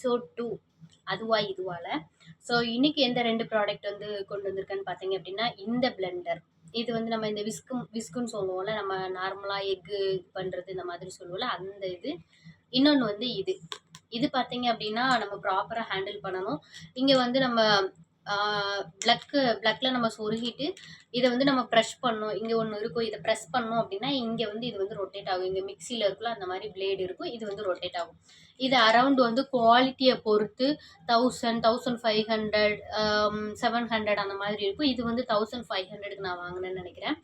Episode two அதுவா இதுவால. So இன்னைக்கு எந்த ரெண்டு ப்ராடக்ட் வந்து கொண்டு வந்திருக்கேன்னு பார்த்தீங்க அப்படின்னா இந்த பிளெண்டர் இது வந்து நம்ம இந்த விஸ்கு விஸ்குன்னு சொல்லுவோம்ல நம்ம நார்மலாக எக்கு பண்ணுறது இந்த மாதிரி சொல்லுவோம்ல அந்த இது. இன்னொன்று வந்து இது. இது பார்த்தீங்க அப்படின்னா நம்ம ப்ராப்பராக ஹேண்டில் பண்ணணும். இங்கே வந்து நம்ம ப்ளக்கு ப்ளக்கில் நம்ம சொருகிட்டு இதை வந்து நம்ம ப்ரெஷ் பண்ணோம் இங்கே ஒன்று இருக்கும். இதை ப்ரெஸ் பண்ணோம் அப்படின்னா இங்கே வந்து இது வந்து ரொட்டேட் ஆகும். இங்கே மிக்சியில் இருக்குல்ல அந்த மாதிரி பிளேடு இருக்கும். இது வந்து ரொட்டேட் ஆகும். இது அரவுண்ட் வந்து குவாலிட்டியை பொறுத்து thousand thousand five hundred seven hundred அந்த மாதிரி இருக்கும். இது வந்து தௌசண்ட் ஃபைவ் ஹண்ட்ரடுக்கு நான் வாங்கினேன்னு நினைக்கிறேன்.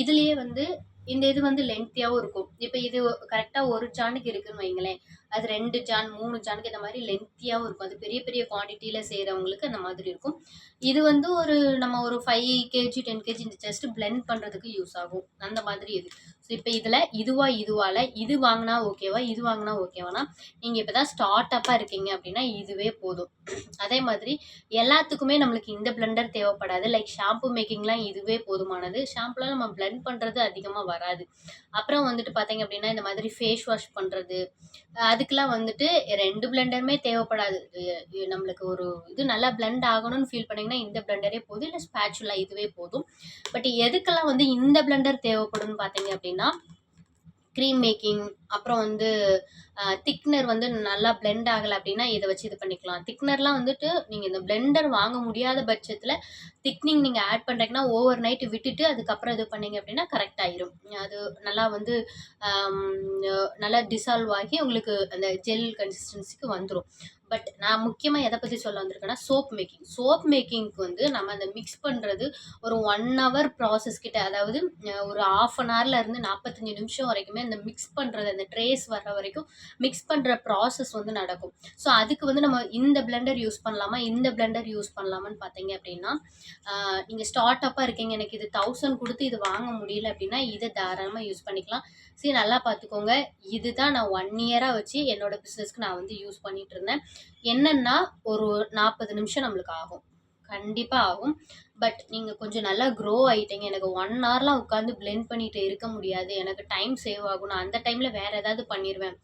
இதுலேயே வந்து இந்த இது வந்து லென்த்தியாகவும் இருக்கும். இப்போ இது கரெக்டாக ஒரு சானுக்கு இருக்குன்னு வைங்களேன். அது ரெண்டு ஜான் மூணு ஜானுக்கு இந்த மாதிரி லென்த்தியாகவும் இருக்கும். அது பெரிய பெரிய குவான்டிட்டியில் செய்கிறவங்களுக்கு அந்த மாதிரி இருக்கும். இது வந்து ஒரு நம்ம ஒரு ஃபைவ் கேஜி டென் கேஜி இந்த ஜஸ்ட் பிளெண்ட் பண்ணுறதுக்கு யூஸ் ஆகும். அந்த மாதிரி இது. ஸோ இப்போ இதில் இதுவா இதுவால இது வாங்கினா ஓகேவா இது வாங்கினா ஓகேவானா நீங்கள் இப்போ தான் ஸ்டார்ட் அப்பாக இருக்கீங்க அப்படின்னா இதுவே போதும். அதே மாதிரி எல்லாத்துக்குமே நம்மளுக்கு இந்த பிளெண்டர் தேவைப்படாது. லைக் ஷாம்பு மேக்கிங்லாம் இதுவே போதுமானது. ஷாம்புலாம் நம்ம பிளெண்ட் பண்ணுறது அதிகமாக வராது. அப்புறம் வந்துட்டு பார்த்தீங்க அப்படின்னா இந்த மாதிரி ஃபேஸ் வாஷ் பண்ணுறது அதுக்கெலாம் வந்துட்டு ரெண்டு பிளெண்டருமே தேவைப்படாது. நம்மளுக்கு ஒரு இது நல்லா பிளெண்ட் ஆகணும்னு ஃபீல் பண்ணிங்கன்னா இந்த பிளெண்டரே போதும். இல்லை ஸ்பேச்சுலா இதுவே போதும். பட் எதுக்கெல்லாம் வந்து இந்த பிளெண்டர் தேவைப்படும்னு பார்த்தீங்க அப்படின்னா க்ரீம் மேக்கிங் அப்புறம் வந்து திக்னர் வந்து நல்லா பிளெண்ட் ஆகலை அப்படின்னா இதை வச்சு இது பண்ணிக்கலாம். திக்னர்லாம் வந்துட்டு நீங்கள் இந்த பிளெண்டர் வாங்க முடியாத பட்சத்தில் திக்னிங் நீங்கள் ஆட் பண்ணுறீங்கன்னா ஓவர் நைட்டு விட்டுட்டு அதுக்கப்புறம் இது பண்ணீங்க அப்படின்னா கரெக்ட் ஆயிரும். அது நல்லா வந்து நல்லா டிசால்வ் ஆகி உங்களுக்கு அந்த ஜெல் கன்சிஸ்டன்சிக்கு வந்துடும் பட் நான் முக்கியமாக எதை பற்றி சொல்ல வந்திருக்கேன்னா சோப் மேக்கிங் சோப் மேக்கிங்க்கு வந்து நம்ம அந்த மிக்ஸ் பண்ணுறது ஒரு ஒன் ஹவர் ப்ராசஸ் கிட்ட அதாவது ஒரு ஆஃப் அன் ஹவர்லேருந்து நாற்பத்தஞ்சு நிமிஷம் வரைக்குமே அந்த மிக்ஸ் பண்ணுறது அந்த ட்ரேஸ் வர்ற வரைக்கும் மிக்ஸ் பண்ணுற ப்ராசஸ் வந்து நடக்கும். ஸோ அதுக்கு வந்து நம்ம இந்த பிளெண்டர் யூஸ் பண்ணலாமா இந்த பிளெண்டர் யூஸ் பண்ணலாமான்னு பார்த்தீங்க அப்படின்னா நீங்கள் ஸ்டார்ட் அப்பாக இருக்கீங்க எனக்கு இது தௌசண்ட் கொடுத்து இது வாங்க முடியல அப்படின்னா இதை தாராளமாக யூஸ் பண்ணிக்கலாம். சரி நல்லா பார்த்துக்கோங்க. இதுதான் நான் ஒன் இயராக வச்சு என்னோட பிஸ்னஸ்க்கு நான் வந்து யூஸ் பண்ணிகிட்டு இருந்தேன். என்னென்னா ஒரு நாற்பது நிமிஷம் நம்மளுக்கு ஆகும். கண்டிப்பாக ஆகும். பட் நீங்கள் கொஞ்சம் நல்லா க்ரோ ஆகிட்டீங்க எனக்கு ஒன் ஹவர்லாம் உட்காந்து பிளெண்ட் பண்ணிட்டு இருக்க முடியாது. எனக்கு டைம் சேவ் ஆகும். நான் அந்த டைமில் வேறு ஏதாவது பண்ணிடுவேன்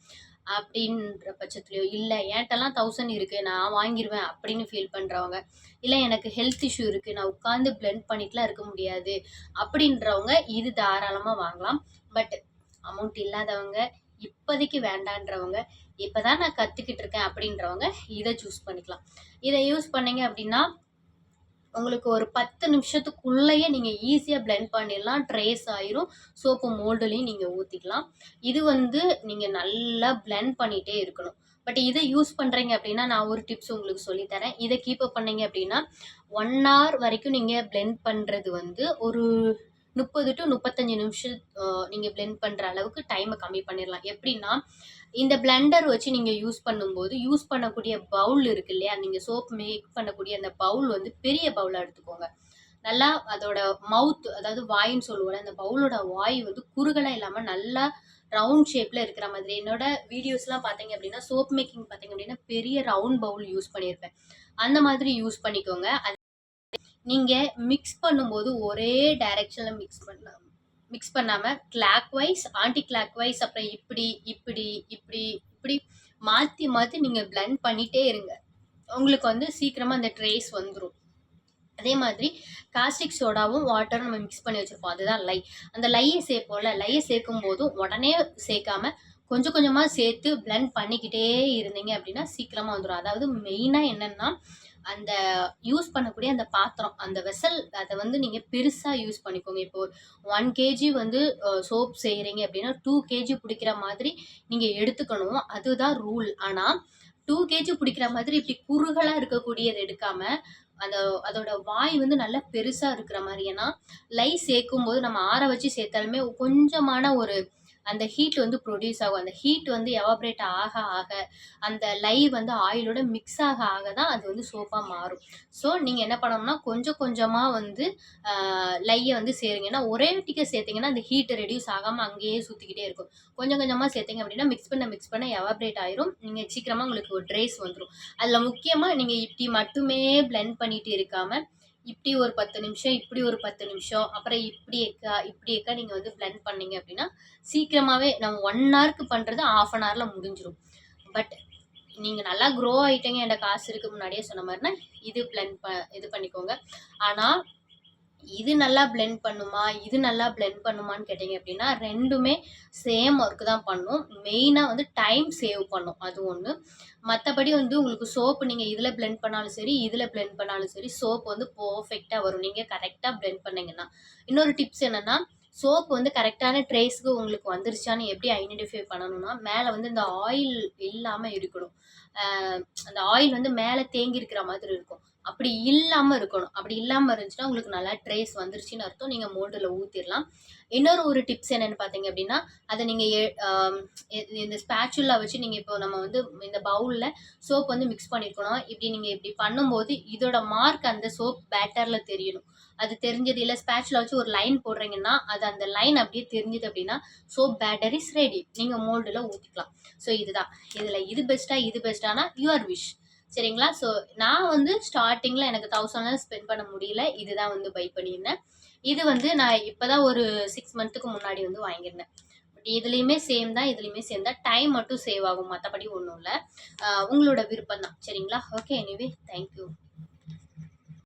அப்படின்ற பட்சத்துலையோ இல்லை ஏன்ட்டெல்லாம் தௌசண்ட் இருக்குது நான் வாங்கிடுவேன் அப்படின்னு ஃபீல் பண்ணுறவங்க இல்லை எனக்கு ஹெல்த் இஷ்யூ இருக்குது நான் உட்காந்து பிளெண்ட் பண்ணிட்டுலாம் இருக்க முடியாது. அப்படின்றவங்க இது தாராளமாக வாங்கலாம். பட் அமௌண்ட் இல்லாதவங்க இப்போதைக்கு வேண்டான்றவங்க இப்போ தான் நான் கற்றுக்கிட்டு இருக்கேன் அப்படின்றவங்க இதை சூஸ் பண்ணிக்கலாம். இதை யூஸ் பண்ணீங்க அப்படின்னா உங்களுக்கு ஒரு பத்து நிமிஷத்துக்குள்ளேயே நீங்கள் ஈஸியாக பிளெண்ட் பண்ணிடலாம். ட்ரேஸ் ஆயிரும். சோப்பு மோல்டுலேயும் நீங்கள் ஊற்றிக்கலாம் இது வந்து நீங்கள் நல்லா பிளெண்ட் பண்ணிகிட்டே இருக்கணும். பட் இதை யூஸ் பண்ணுறீங்க அப்படின்னா நான் ஒரு டிப்ஸ் உங்களுக்கு சொல்லித்தரேன் இதை கீப் அப் பண்ணீங்க அப்படின்னா ஒன் ஹவர் வரைக்கும் நீங்கள் பிளெண்ட் பண்ணுறது வந்து ஒரு முப்பது டு முப்பத்தஞ்சு நிமிஷம் நீங்கள் பிளெண்ட் பண்ணுற அளவுக்கு டைமை கம்மி பண்ணிடலாம் எப்படின்னா இந்த பிளெண்டர் வச்சு நீங்கள் யூஸ் பண்ணும்போது யூஸ் பண்ணக்கூடிய பவுல் இருக்கு இல்லையா? நீங்கள் சோப் மேக் பண்ணக்கூடிய அந்த பவுல் வந்து பெரிய பவுலாக எடுத்துக்கோங்க. நல்லா அதோட மவுத் அதாவது வாயின்னு சொல்லுவோம்ல அந்த பவுலோட வாய் வந்து குறுகலாக இல்லாமல் நல்லா ரவுண்ட் ஷேப்பில் இருக்கிற மாதிரி. என்னோட வீடியோஸ்லாம் பார்த்தீங்க அப்படின்னா சோப் மேக்கிங் பார்த்தீங்க அப்படின்னா பெரிய ரவுண்ட் பவுல் யூஸ் பண்ணியிருப்பேன் அந்த மாதிரி யூஸ் பண்ணிக்கோங்க. நீங்கள் மிக்ஸ் பண்ணும்போது ஒரே டைரெக்ஷனில் மிக்ஸ் பண்ணலாம் மிக்ஸ் பண்ணாமல் clockwise anticlockwise அப்புறம் இப்படி இப்படி இப்படி இப்படி மாற்றி மாற்றி நீங்கள் பிளண்ட் பண்ணிகிட்டே இருங்க. உங்களுக்கு வந்து சீக்கிரமாக அந்த ட்ரேஸ் வந்துடும் அதே மாதிரி காஸ்டிக் சோடாவும் வாட்டரும் நம்ம மிக்ஸ் பண்ணி வச்சுருப்போம். அதுதான் லை அந்த லையை சேர்ப்போம்ல லையை சேர்க்கும் போதும் உடனே சேர்க்காம கொஞ்சம் கொஞ்சமாக சேர்த்து பிளெண்ட் பண்ணிக்கிட்டே இருந்தீங்க அப்படின்னா சீக்கிரமாக வந்துடும் அதாவது மெயினாக என்னென்னா அந்த யூஸ் பண்ணக்கூடிய அந்த பாத்திரம் அந்த வெசல் அதை வந்து நீங்கள் பெருசாக யூஸ் பண்ணிக்கோங்க. இப்போ ஒன் கேஜி வந்து சோப் செய்கிறீங்க அப்படின்னா டூ கேஜி பிடிக்கிற மாதிரி நீங்கள் எடுத்துக்கணும். அதுதான் ரூல் ஆனால் டூ கேஜி பிடிக்கிற மாதிரி இப்படி குறுகலாக இருக்கக்கூடியது எடுக்காமல் அந்த அதோட வாய் வந்து நல்லா பெருசாக இருக்கிற மாதிரி. ஏன்னா லை சேர்க்கும் போது நம்ம ஆற வச்சு சேர்த்தாலுமே கொஞ்சமான ஒரு அந்த ஹீட் வந்து ப்ரொடியூஸ் ஆகும். அந்த ஹீட் வந்து எவாப்ரேட் ஆக ஆக அந்த லை வந்து ஆயிலோட மிக்ஸ் ஆக ஆக தான் அது வந்து சோப்பாக மாறும். ஸோ நீங்கள் என்ன பண்ணணும்னா கொஞ்சம் கொஞ்சமாக வந்து லையை வந்து சேருங்க ஏன்னா ஒரே டிக்கெட் சேர்த்திங்கன்னா அந்த ஹீட் ரெடியூஸ் ஆகாமல் அங்கேயே சுற்றிக்கிட்டே இருக்கும். கொஞ்சம் கொஞ்சமாக சேர்த்திங்க அப்படின்னா மிக்ஸ் பண்ண மிக்ஸ் பண்ண எவாப்ரேட் ஆயிரும். நீங்கள் சீக்கிரமாக உங்களுக்கு ஒரு ட்ரேஸ் வந்துடும் அதில் முக்கியமாக நீங்கள் இப்படி மட்டுமே பிளெண்ட் பண்ணிட்டு இருக்காமல் இப்படி ஒரு பத்து நிமிஷம் இப்படி ஒரு பத்து நிமிஷம் அப்புறம் இப்படி எக்கா இப்படி எக்கா நீங்கள் வந்து பிளெண்ட் பண்ணீங்க அப்படின்னா சீக்கிரமாகவே நம்ம ஒன் ஹவருக்கு பண்ணுறது ஆஃப் அன் ஹவரில் முடிஞ்சிடும் பட் நீங்கள் நல்லா க்ரோ ஆகிட்டீங்க என்கிட்ட காசு இருக்கு முன்னாடியே சொன்ன மாதிரினா இது பிளெண்ட் ப இது பண்ணிக்கோங்க. ஆனால் இது நல்லா பிளெண்ட் பண்ணுமா? இது நல்லா பிளெண்ட் பண்ணுமான்னு கேட்டிங்க அப்படின்னா ரெண்டுமே சேம் ஒர்க் தான் பண்ணும். மெயினாக வந்து டைம் சேவ் பண்ணும். அது ஒன்று மற்றபடி வந்து உங்களுக்கு சோப்பு நீங்கள் இதில் பிளெண்ட் பண்ணாலும் சரி இதில் பிளெண்ட் பண்ணாலும் சரி சோப்பு வந்து பர்ஃபெக்டாக வரும். நீங்கள் கரெக்டாக பிளெண்ட் பண்ணிங்கன்னா. இன்னொரு டிப்ஸ் என்னென்னா சோப்பு வந்து கரெக்டான ட்ரேஸ்க்கு உங்களுக்கு வந்துருச்சான்னு எப்படி ஐடென்டிஃபை பண்ணணும்னா மேலே வந்து இந்த ஆயில் இல்லாமல் இருக்கணும். அந்த ஆயில் வந்து மேலே தேங்கி இருக்கிற மாதிரி இருக்கும். அப்படி இல்லாமல் இருக்கணும். அப்படி இல்லாமல் இருந்துச்சுன்னா உங்களுக்கு நல்லா ட்ரேஸ் வந்துருச்சுன்னு அர்த்தம். நீங்கள் மோல்டில் ஊற்றிடலாம் இன்னொரு ஒரு டிப்ஸ் என்னென்னு பார்த்தீங்க அப்படின்னா அதை நீங்கள் இந்த ஸ்பேச்சுலா வச்சு நீங்கள் இப்போ நம்ம வந்து இந்த பவுலில் சோப் வந்து மிக்ஸ் பண்ணியிருக்கணும் இப்படி நீங்கள் இப்படி பண்ணும்போது இதோட மார்க் அந்த சோப் பேட்டரில் தெரியணும். அது தெரிஞ்சது இல்லை ஸ்பேச்சுலா வச்சு ஒரு லைன் போடுறீங்கன்னா அது அந்த லைன் அப்படியே தெரிஞ்சது அப்படின்னா சோப் பேட்டர் இஸ் ரெடி நீங்கள் மோல்டில் ஊற்றிக்கலாம் ஸோ இதுதான். இதில் இது பெஸ்ட்டாக இது பெஸ்ட்டானா யுவர் விஷ் சரிங்களா? ஸோ நான் வந்து ஸ்டார்டிங்கில் எனக்கு தௌசண்ட்லாம் ஸ்பெண்ட் பண்ண முடியல. இதுதான் வந்து பை பண்ணியிருந்தேன். இது வந்து நான் இப்போ தான் ஒரு சிக்ஸ் மந்த்துக்கு முன்னாடி வந்து வாங்கியிருந்தேன். பட் இதுலேயுமே சேம் தான் இதுலேயுமே சேம் தான். டைம் மட்டும் சேவ் ஆகும். மற்றபடி ஒன்றும் இல்லை. உங்களோட விருப்பம் தான் சரிங்களா ஓகே எனிவே தேங்க்யூ